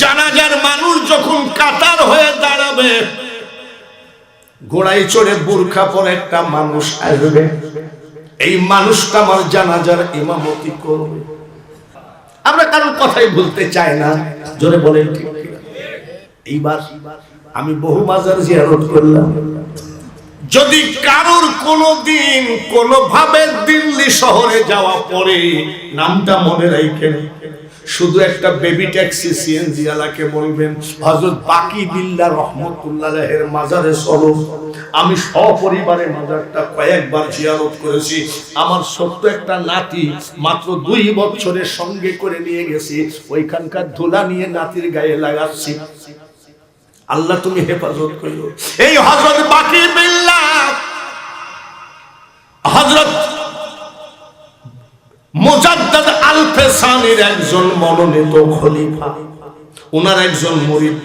জানাজার মানুষ যখন কাতার হয়ে দাঁড়াবে, ঘোড়ায় চড়ে বুরখা পরে একটা মানুষ আসবে। এই মানুষটা আমার জানাজার ইমামতি করবে। আমরা কারোর কথাই বলতে চাই না, জোরে বলে এইবার আমি বহু বাজার জিয়ারত করলাম। যদি কারোর কোনো দিন কোনোভাবে দিল্লি শহরে যাওয়া পরে নামটা মনে রাখেন। শুধু একটা বেবি ট্যাক্সি সিএনজি আলাকে বলবেন, হযরত বাকি বিল্লাহ রহমতুল্লাহের মাজারে চলো। আমি সপরিবারে মাজারটা কয়েকবার জিয়ারত করেছি। আমার ছোট্ট একটা নাতি মাত্র দুই বছরের সঙ্গে করে নিয়ে গেছি। ওইখানকার ধুলা নিয়ে নাতির গায়ে লাগাচ্ছি। আল্লাহ তুমি হেফাজত করিও এই হজরত বাকি বিল্লাহ হজরত মুজাদ্দাদ আল ফেসানির একজন মনোনীত খলিফা। ওনার একজন মুরিদ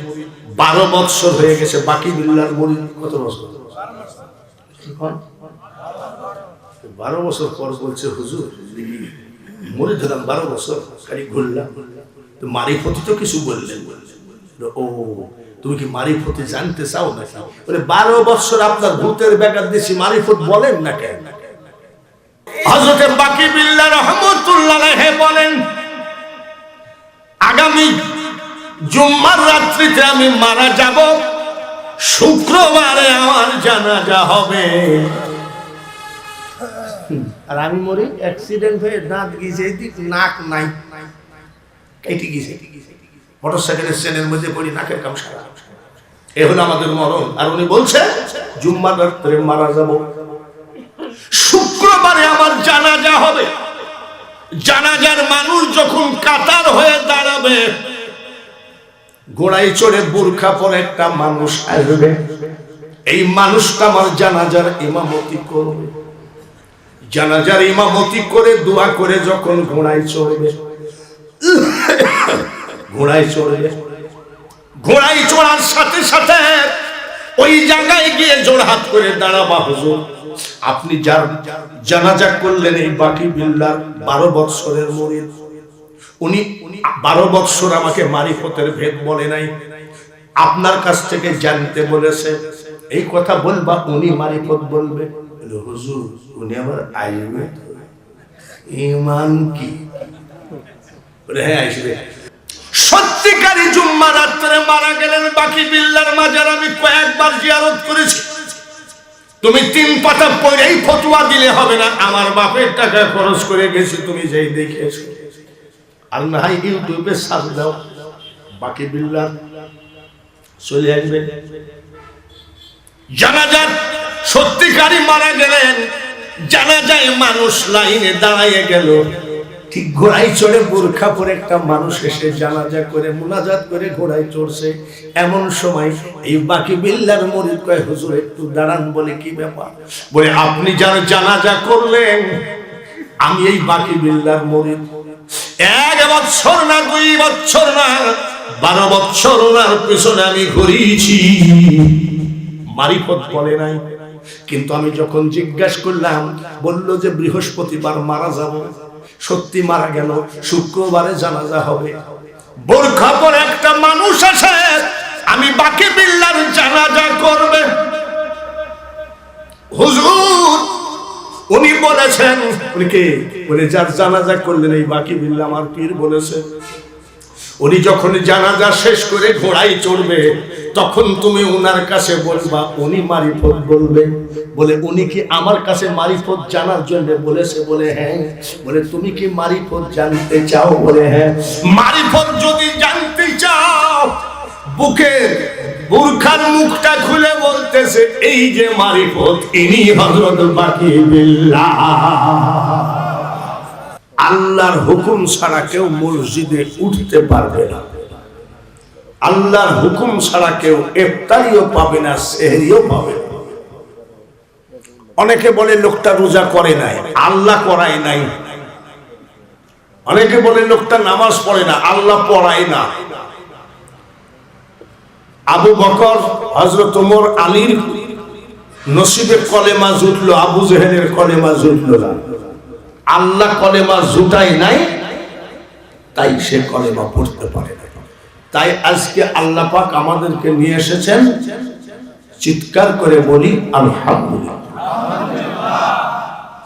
বারো বৎসর হয়ে গেছে, বাকি বিল্লার মুরিদ কত বছর? বারো বছর পর বলছে, হুজুর, মরিদ হলাম বারো বছর, খালি ঘুরলাম। তো মারিফতি তো কিছু বললেন। ও, তুমি কি মারিফতি জানতে চাও না বলে, বারো বছর আপনার ভূতের বেকার দিয়েছি মারিফত বলেন না কেন? হজরতে বাকি বিল্লাহ রহমতুল্লাহ বলেন, আগামী জুম্মার রাত্রিতে আমি মারা যাব, শুক্রবারে আমার জানাজা হবে। আর আমি মরি অ্যাক্সিডেন্ট হয়ে দাঁত গিয়েছে নাক নাই, কেটে গিয়েছে মোটর সাইকেলের সেনের মধ্যে পড়ি, নাকের কাম সারা। এ হলো আমাদের মরণ। আর উনি বলছে, জুম্মার রাত্রে মারা যাব। শুক্রবারে আমার জানাজার মানুষ যখন কাতার হয়ে দাঁড়াবে ঘোড়ায় চড়ে বুরখা পরে একটা মানুষ আসবে। এই মানুষটা আমার জানাজার ইমামতি করবে। জানাজার ইমামতি করে দোয়া করে যখন ঘোড়ায় চড়বে ঘোড়ায় চড়বে। ঘোড়ায় চড়ার সাথে সাথে ওই জায়গায় গিয়ে জোড়হাত করে দাঁড়াবা হুজুর। আপনি যার জানাজা করলেন এই বাকি বিল্লার বারো বৎসরের মরিদ, উনি বারো বৎসর আমাকে মারিফতের ভেদ বলে নাই। আপনার কাছ থেকে জানতে বলেছে, এই কথা বলবা, উনি মারিফত বলবে। হুজুর, উনি আইবে ইমান কি? হ্যাঁ আসবে সত্যিকারী জুম্মা রাত্রে মারা গেলেন বাকি বিল্লার মাজার আমি কয়েকবার জিয়ারত করেছি। তুমি তিন পাতা পড়েই ফতুয়া দিলে হবে না। আমার বাপের টাকা খরচ করে গেছি, তুমি যেই দেখে আর না ইউটিউবে সার্চ দাও, বাকি বিল্লার চলে আসবে। জানাজার সত্যিকারী মারা গেলেন জানা যায় মানুষ লাইনে দাঁড়াইয়ে গেল। ঠিক ঘোড়ায় চড়ে বোরখা পরে একটা মানুষ এসে জানাজা করে, মুনাজাত করে ঘোড়ায় চড়ছে। এমন সময় এই বাকি বিল্লার মরিদ কয়, হুজুর, একটু দাঁড়ান বলে কি ব্যাপার? বলে, আপনি যার জানাজা করলেন, আমি এই বাকি বিল্লার মরিদ। এক বছর না, দুই বছর না, বারো বছর ওনার পিছনে আমি ঘুরিয়েছি। মারিফত বলে নাই। কিন্তু আমি যখন জিজ্ঞাসা করলাম, বলল যে বৃহস্পতিবার মারা যাব। সত্যি মারা গেল, শুক্রবারে জানাজা হবে। বোরখা পরে একটা মানুষ আছে আমি বাকি বিল্লার জানাজা করবে। হুজুর, উনি বলেছেন, উনি কে? উনি যার জানাজা করলেন, এই বাকি বিল্লা আমার পীর বলেছে। উনি যখন জানাজা শেষ করে ঘোড়ায় চড়বে তখন তুমি উনার কাছে বলবা, উনি মারিফত বলবে। বলে, উনি কি আমার কাছে মারিফত জানার জন্য বলেছে? বলে হ্যাঁ। বলে, তুমি কি মারিফত জানতে চাও? বলে হ্যাঁ। মারিফত যদি জানতে চাও, বুকের বুরখার মুখটা খুলে বলতেছে, এই যে মারিফত, ইনি হযরত বাকি বিল্লাহ আল্লাহর হুকুম ছাড়া কেউ মসজিদে উঠতে পারবে না। আল্লাহর হুকুম ছাড়া কেউ ইফতারিও পাবে না, সেহরিও পাবে অনেকে বলে লোকটা রোজা করে নাই, আল্লাহ করায় নাই। অনেকে বলে লোকটা নামাজ পড়ে না, আল্লাহ পড়ায় না। আবু বকর হজরত ওমর, আলীর নসিবের কলেমা জুটলো, আবু জেহেলের কলেমা জুটলো না। আল্লাহ কলেমা জুটাই নাই, তাই সে কলেমা পড়তে পারে না। তাই আজকে আল্লাহ পাক আমাদেরকে নিয়ে এসেছেন। চিৎকার করে বলি আলহামদুলিল্লাহ।